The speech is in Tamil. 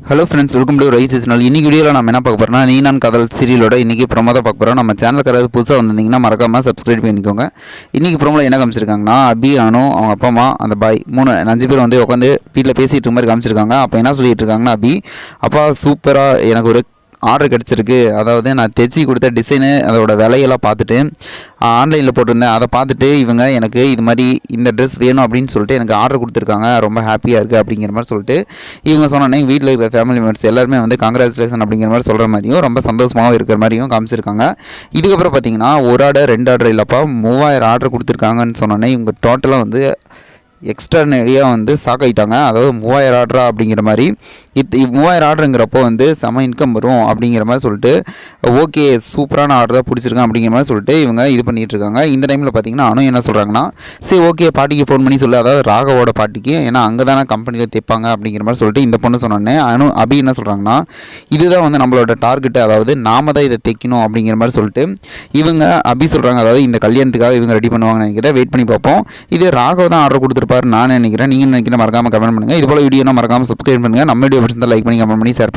Hello friends welcome to rice channel இன்னைக்கு வீடியோவில் நம்ம என்ன பார்க்க போகிறோம்னா நீ நான் காதல் சீரியலோட இன்றைக்கி ப்ரோமோ தான் பார்க்க போகிறோம் நம்ம சேனலுக்கு யாராவது புதுசாக வந்திருந்தீங்கன்னா மறக்காமல் சப்ஸ்கிரைப் பண்ணிக்கோங்க. இன்றைக்கி ப்ரோமோவில் என்ன காமிச்சிருக்காங்கன்னா அபி அனு அவங்க அப்பா அம்மா அந்த பாய் மூணு அஞ்சு பேர் வந்து உட்காந்து வீட்டில் பேசிகிட்டு இருக்க மாதிரி காமிச்சிருக்காங்க. அப்போ என்ன சொல்லிட்டு இருக்காங்கன்னா அபி அப்பா சூப்பராக எனக்கு ஒரு ஆர்டர் கிடச்சிருக்கு. அதாவது நான் தைச்சி கொடுத்த டிசைனு அதோட விலையெல்லாம் பார்த்துட்டு ஆன்லைனில் போட்டிருந்தேன். அதை பார்த்துட்டு இவங்க எனக்கு இது மாதிரி இந்த ட்ரெஸ் வேணும் அப்படின்னு சொல்லிட்டு எனக்கு ஆர்டர் கொடுத்துருக்காங்க. ரொம்ப ஹாப்பியாக இருக்குது அப்படிங்கிற மாதிரி சொல்லிட்டு இவங்க சொன்னோன்னே வீட்டில் இருக்கிற ஃபேமிலி மெம்பர்ஸ் எல்லாருமே வந்து கங்க்ராச்சுலேஷன் அப்படிங்கிற மாதிரி சொல்கிற மாதிரியும் ரொம்ப சந்தோஷமாகவும் இருக்கிற மாதிரியும் காமிச்சிருக்காங்க. இதுக்கப்புறம் பார்த்தீங்கன்னா ஒரு ஆர்டர் ரெண்டு ஆர்டர் இல்லைப்பா மூவாயிரம் ஆர்டர் கொடுத்துருக்காங்கன்னு சொன்னோன்னே இவங்க டோட்டலாக வந்து எக்ஸ்ட்ரானரியாக வந்து ஷாக் ஆகிட்டாங்க அதாவது மூவாயிரம் ஆர்டரா அப்படிங்கிற மாதிரி. இத் மூவாயிரம் ஆர்டருங்கிறப்போ வந்து செம இன்கம் வரும் அப்படிங்கிற மாதிரி சொல்லிட்டு ஓகே சூப்பரான ஆர்டர் தான் பிடிச்சிருக்கேன் அப்படிங்கிற மாதிரி சொல்லிட்டு இவங்க இது பண்ணிகிட்டு இருக்காங்க. இந்த டைமில் பார்த்தீங்கன்னா அனு என்ன சொல்கிறாங்கன்னா சரி ஓகே பாட்டிக்கு ஃபோன் பண்ணி சொல்லு. அதாவது ராகவோட பாட்டிக்கு. ஏன்னா அங்கே தானே கம்பெனியில் தைப்பாங்க அப்படிங்கிற மாதிரி சொல்லிட்டு இந்த பொண்ணு சொன்னோன்னே அனு அபி என்ன சொல்கிறாங்கன்னா இதுதான் வந்து நம்மளோட டார்கெட்டு அதாவது நாம தான் இதை தைக்கணும் அப்படிங்கிற மாதிரி சொல்லிட்டு இவங்க அபி சொல்கிறாங்க அதாவது இந்த கல்யாணத்துக்காக இவங்க ரெடி பண்ணுவாங்கன்னு நினைக்கிறேன். வெயிட் பண்ணி பார்ப்போம். இது ராகவ் தான் ஆர்டர் இருப்பார் நான் நினைக்கிறேன். நீங்கள் நினைக்கிறேன் மறக்காம கமெண்ட் பண்ணுங்கள் இது போல வீடியோ மறக்காம சப்ஸ்கிரைப் பண்ணுங்கள் நம்ம வீடியோ பிடிச்சிருந்தா லைக் பண்ணி கமெண்ட் பண்ணி ஷேர்